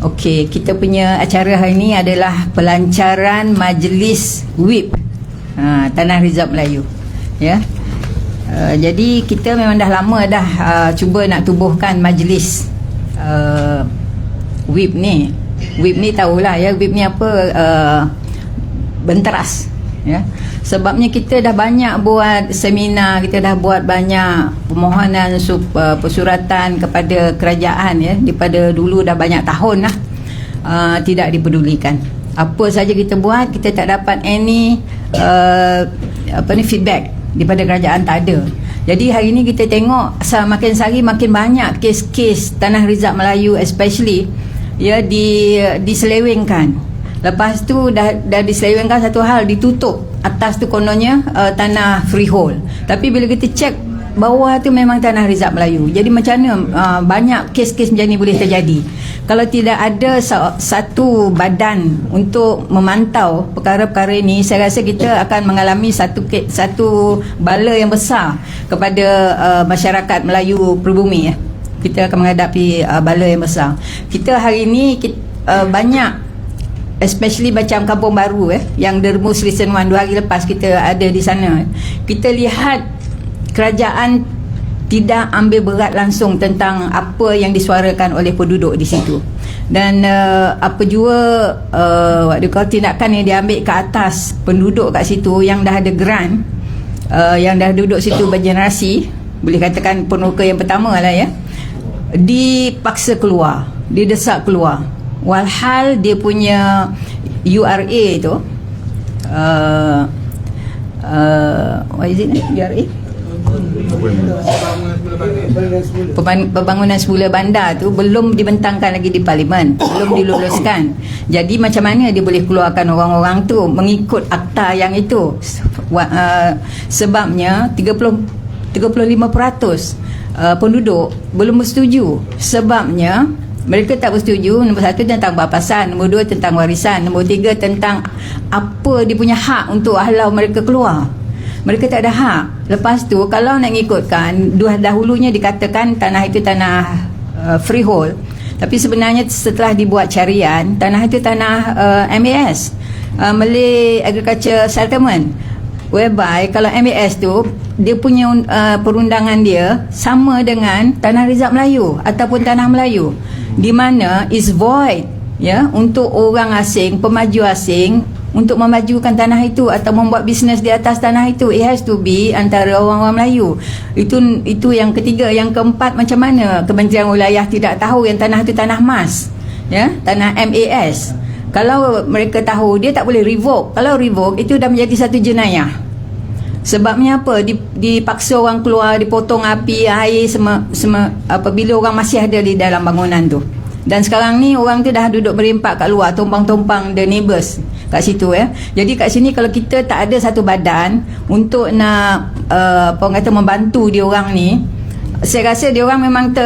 Okey, kita punya acara hari ini adalah pelancaran majlis WIP ha, Tanah Rizab Melayu. Ya. Uh, jadi kita memang dah lama dah uh, cuba nak tubuhkan majlis uh, WIP ni. WIP ni tahulah ya, WIP ni apa uh, benteras ya. Sebabnya kita dah banyak buat seminar, kita dah buat banyak permohonan sup, uh, persuratan kepada kerajaan ya. Daripada dulu dah banyak tahun lah uh, tidak dipedulikan. Apa saja kita buat, kita tak dapat any uh, apa ni feedback daripada kerajaan tak ada. Jadi hari ini kita tengok semakin sehari makin banyak kes-kes tanah rizab Melayu especially ya di diselewengkan. Lepas tu dah dah diselewengkan satu hal ditutup atas tu kononnya uh, tanah freehold. Tapi bila kita cek bawah tu memang tanah rizab Melayu. Jadi macam mana uh, banyak kes-kes macam ni boleh terjadi. Kalau tidak ada sa- satu badan untuk memantau perkara-perkara ini, saya rasa kita akan mengalami satu satu bala yang besar kepada uh, masyarakat Melayu peribumi ya. Kita akan menghadapi uh, bala yang besar. Kita hari ini kita, uh, banyak especially macam kampung baru eh yang dermus recent one dua hari lepas kita ada di sana. Kita lihat kerajaan tidak ambil berat langsung tentang apa yang disuarakan oleh penduduk di situ. Dan uh, apa jua uh, waktu kau tindakan yang diambil ke atas penduduk kat situ yang dah ada grant uh, yang dah duduk situ bergenerasi boleh katakan penuka yang pertama lah ya dipaksa keluar didesak keluar walhal dia punya URA tu uh, uh, what is it URA Pemban- pembangunan semula bandar tu belum dibentangkan lagi di parlimen belum diluluskan jadi macam mana dia boleh keluarkan orang-orang tu mengikut akta yang itu? Uh, sebabnya 30 35% uh, penduduk belum bersetuju. Sebabnya mereka tak bersetuju. Nombor satu tentang bapasan Nombor dua tentang warisan. Nombor tiga tentang Apa dia punya hak Untuk halau mereka keluar. Mereka tak ada hak. Lepas tu Kalau nak ikutkan Dua dahulunya dikatakan Tanah itu tanah uh, Freehold. Tapi sebenarnya Setelah dibuat carian Tanah itu tanah uh, MAS uh, Malay Agriculture Settlement. Whereby Kalau MAS tu Dia punya uh, perundangan dia Sama dengan Tanah Rizab Melayu Ataupun Tanah Melayu di mana is void ya untuk orang asing pemaju asing untuk memajukan tanah itu atau membuat bisnes di atas tanah itu it has to be antara orang-orang Melayu. Itu itu yang ketiga. Yang keempat macam mana? Kementerian wilayah tidak tahu yang tanah itu tanah mas ya tanah MAS kalau mereka tahu dia tak boleh revoke. Kalau revoke itu dah menjadi satu jenayah Sebabnya apa? Dipaksa orang keluar, dipotong api, air semua, semua apabila orang masih ada di dalam bangunan tu. Dan sekarang ni orang tu dah duduk berimpak kat luar, tumpang-tumpang the neighbours kat situ ya. Jadi kat sini kalau kita tak ada satu badan untuk nak uh, apa orang kata membantu dia orang ni, saya rasa dia orang memang ter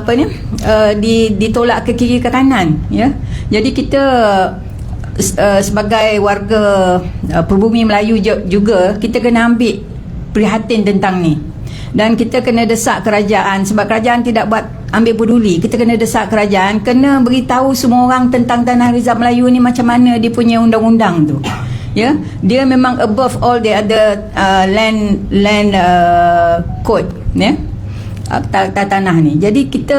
apa ni uh, di, ditolak ke kiri ke kanan ya. Jadi kita uh, sebagai warga uh, perbumi Melayu juga kita kena ambil prihatin tentang ni. Dan kita kena desak kerajaan. Sebab kerajaan tidak buat ambil peduli. Kita kena desak kerajaan. Kena beritahu semua orang tentang tanah Rizab Melayu ni macam mana dia punya undang-undang tu. Ya? Dia memang above all the other uh, land land uh, code. Ya? akta tanah ni. Jadi kita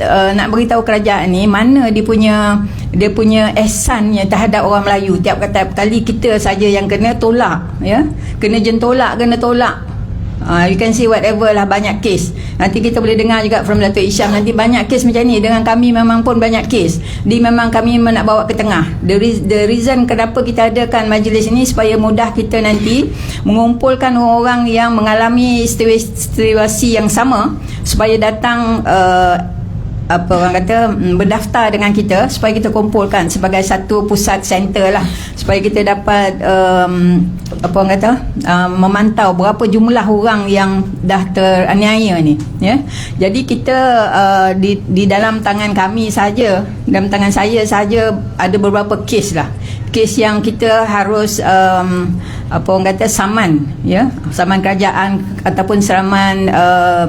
uh, nak beritahu kerajaan ni mana dia punya dia punya ehsannya terhadap orang Melayu. Tiap kata kali kita saja yang kena tolak, ya. Kena jentolak, kena tolak. Uh, you can see whatever lah banyak kes nanti kita boleh dengar juga from Dato' Isham nanti banyak kes macam ni. Dengan kami memang pun banyak kes di memang kami nak bawa ke tengah. The, re- the reason kenapa kita adakan majlis ini supaya mudah kita nanti mengumpulkan orang yang mengalami situasi yang sama supaya datang uh, apa orang kata mm, berdaftar dengan kita supaya kita kumpulkan sebagai satu pusat center lah. Supaya kita dapat um, apa orang kata um, memantau berapa jumlah orang yang dah teraniaya ni ya. Jadi kita uh, di di dalam tangan kami saja dalam tangan saya saja ada beberapa kes lah. Kes yang kita harus um, apa orang kata saman ya. Saman kerajaan ataupun saman uh,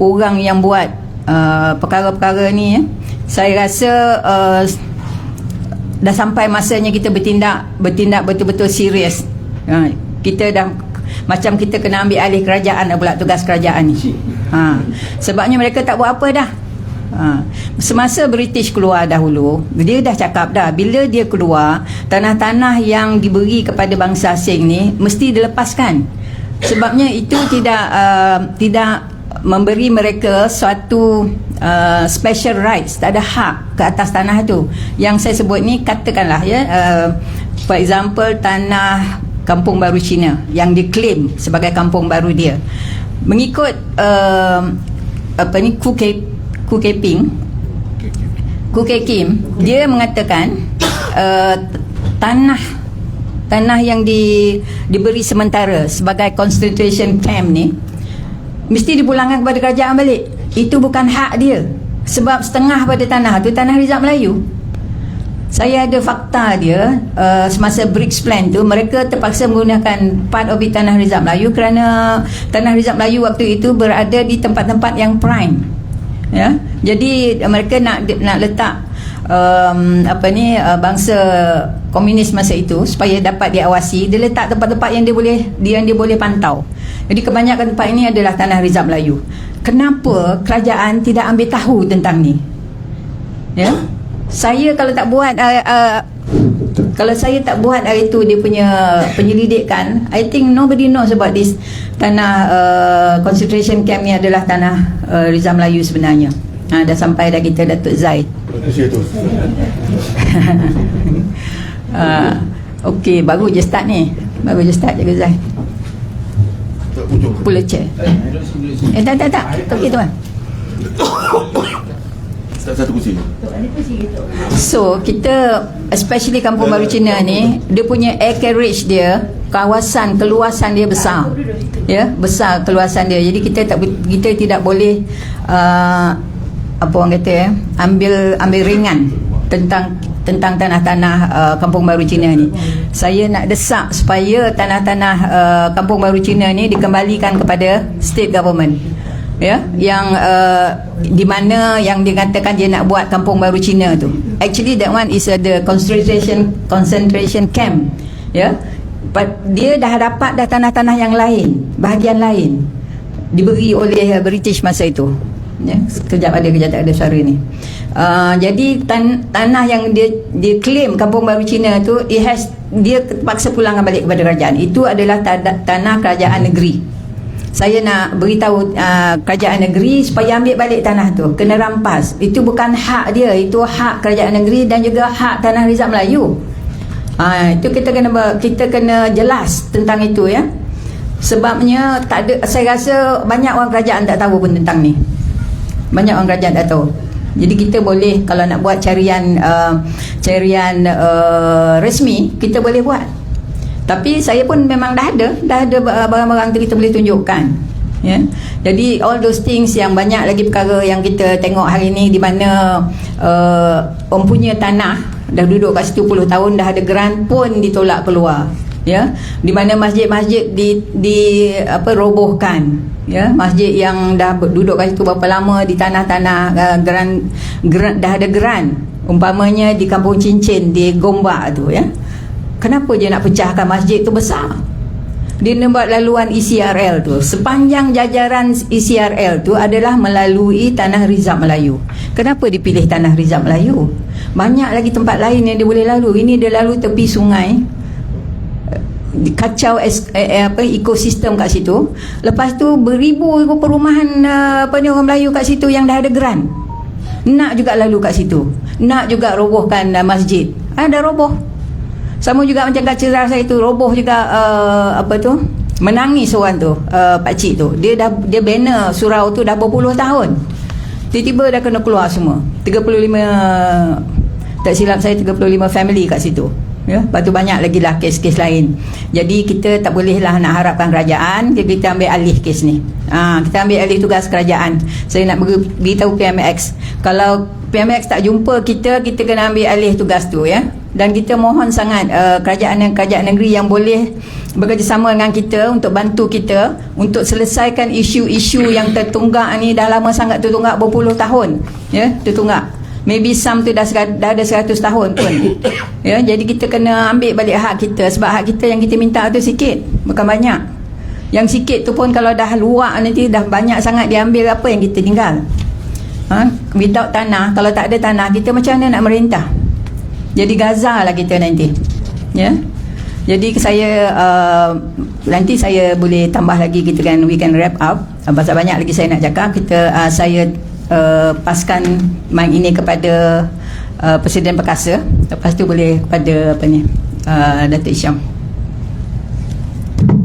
orang yang buat uh, perkara-perkara ni ya. saya rasa uh, dah sampai masanya kita bertindak bertindak betul-betul serius. Ha, kita dah macam kita kena ambil alih kerajaan dah pula tugas kerajaan ni. Ha, sebabnya mereka tak buat apa dah. Ha, semasa British keluar dahulu, dia dah cakap dah bila dia keluar, tanah-tanah yang diberi kepada bangsa asing ni mesti dilepaskan. Sebabnya itu tidak uh, tidak memberi mereka suatu uh, special rights tak ada hak ke atas tanah itu yang saya sebut ni katakanlah ya uh, for example tanah kampung baru Cina yang diklaim sebagai kampung baru dia. Mengikut uh, apa ni Ku Ke Ku Keping Ku Ke Kim dia mengatakan uh, tanah tanah yang di diberi sementara sebagai concentration camp ni mesti dipulangkan kepada kerajaan balik. Itu bukan hak dia. Sebab setengah pada tanah tu tanah Rizal Melayu. Saya ada fakta dia uh, semasa BRICS plan tu mereka terpaksa menggunakan part of tanah Rizal Melayu kerana tanah Rizal Melayu waktu itu berada di tempat-tempat yang prime. Ya? Jadi mereka nak nak letak um, apa ni uh, bangsa komunis masa itu supaya dapat diawasi. Dia letak tempat-tempat yang dia boleh dia yang dia boleh pantau jadi kebanyakan tempat ini adalah tanah Rizal Melayu. Kenapa kerajaan tidak ambil tahu tentang ni? Ya? Saya kalau tak buat uh, uh, kalau saya tak buat hari itu dia punya penyelidikan I think nobody knows about this tanah uh, concentration camp ni adalah tanah uh, Rizal Melayu sebenarnya. Ha, dah sampai dah kita Datuk Zaid uh, Okey, baru je start ni. Baru je start jaga Zaid Pula chair Eh tak tak tak. Okey tuan. Satu kursi. So kita Especially Kampung Baru Cina ni Dia punya air carriage dia Kawasan keluasan dia besar. Ya Besar keluasan dia. Jadi kita tak kita tidak boleh uh, Apa orang kata ya Ambil ambil ringan Tentang tentang tanah-tanah uh, Kampung Baru Cina ni. Saya nak desak supaya tanah-tanah uh, Kampung Baru Cina ni dikembalikan kepada state government. Ya, yang uh, di mana yang dikatakan dia nak buat Kampung Baru Cina tu. Actually that one is uh, the concentration concentration camp. Ya. But dia dah dapat dah tanah-tanah yang lain, bahagian lain diberi oleh British masa itu ya sekejap ada kejap tak ada suara ni. Uh, jadi tan tanah yang dia dia claim kampung baru Cina tu it has dia terpaksa pulangkan balik kepada kerajaan. Itu adalah tanah kerajaan negeri. Saya nak beritahu uh, kerajaan negeri supaya ambil balik tanah tu kena rampas. Itu bukan hak dia itu hak kerajaan negeri dan juga hak tanah Rizal Melayu. Uh, itu kita kena kita kena jelas tentang itu ya. Sebabnya tak ada saya rasa banyak orang kerajaan tak tahu pun tentang ni banyak orang kerajaan tak tahu. Jadi kita boleh kalau nak buat carian uh, carian uh, resmi kita boleh buat. Tapi saya pun memang dah ada dah ada barang-barang tu kita boleh tunjukkan ya. Yeah? jadi all those things yang banyak lagi perkara yang kita tengok hari ni di mana uh, mempunyai tanah dah duduk kat situ puluh tahun dah ada grant pun ditolak keluar ya di mana masjid-masjid di di apa robohkan. Ya masjid yang dah duduk kat situ berapa lama di tanah-tanah uh, geran, geran dah ada geran. Umpamanya di kampung cincin di Gombak tu ya. Kenapa dia nak pecahkan masjid tu besar? Dia nak buat laluan ECRL tu. Sepanjang jajaran ECRL tu adalah melalui tanah Rizab Melayu. Kenapa dipilih tanah Rizab Melayu? Banyak lagi tempat lain yang dia boleh lalu. Ini dia lalu tepi sungai kacau es, eh, eh, apa ekosistem kat situ. Lepas tu beribu perumahan uh, apa ni orang Melayu kat situ yang dah ada geran. Nak juga lalu kat situ. Nak juga robohkan uh, masjid. Ah, roboh. Sama juga macam kat cerah saya tu roboh juga uh, apa tu menangis orang tu uh, pak cik tu. Dia dah dia banner surau tu dah berpuluh tahun. Tiba-tiba dah kena keluar semua. 35 tak silap saya 35 family kat situ ya lepas tu banyak lagi lah kes-kes lain. Jadi kita tak boleh lah nak harapkan kerajaan kita, kita ambil alih kes ni. Ha, kita ambil alih tugas kerajaan. Saya nak beritahu PMX kalau PMX tak jumpa kita kita kena ambil alih tugas tu ya. Dan kita mohon sangat uh, kerajaan dan kerajaan negeri yang boleh bekerjasama dengan kita untuk bantu kita untuk selesaikan isu-isu yang tertunggak ni dah lama sangat tertunggak berpuluh tahun ya tertunggak maybe some tu dah, dah ada 100 tahun pun. Ya jadi kita kena ambil balik hak kita. Sebab hak kita yang kita minta tu sikit bukan banyak. Yang sikit tu pun kalau dah luak nanti dah banyak sangat diambil apa yang kita tinggal. Ha? without tanah kalau tak ada tanah kita macam mana nak merintah? Jadi Gaza lah kita nanti. Ya? Jadi saya uh, nanti saya boleh tambah lagi kita kan we can wrap up. Pasal banyak lagi saya nak cakap. Kita uh, saya uh, paskan mic ini kepada uh, Presiden Perkasa. Lepas tu boleh kepada apa ni uh, Datuk Isyam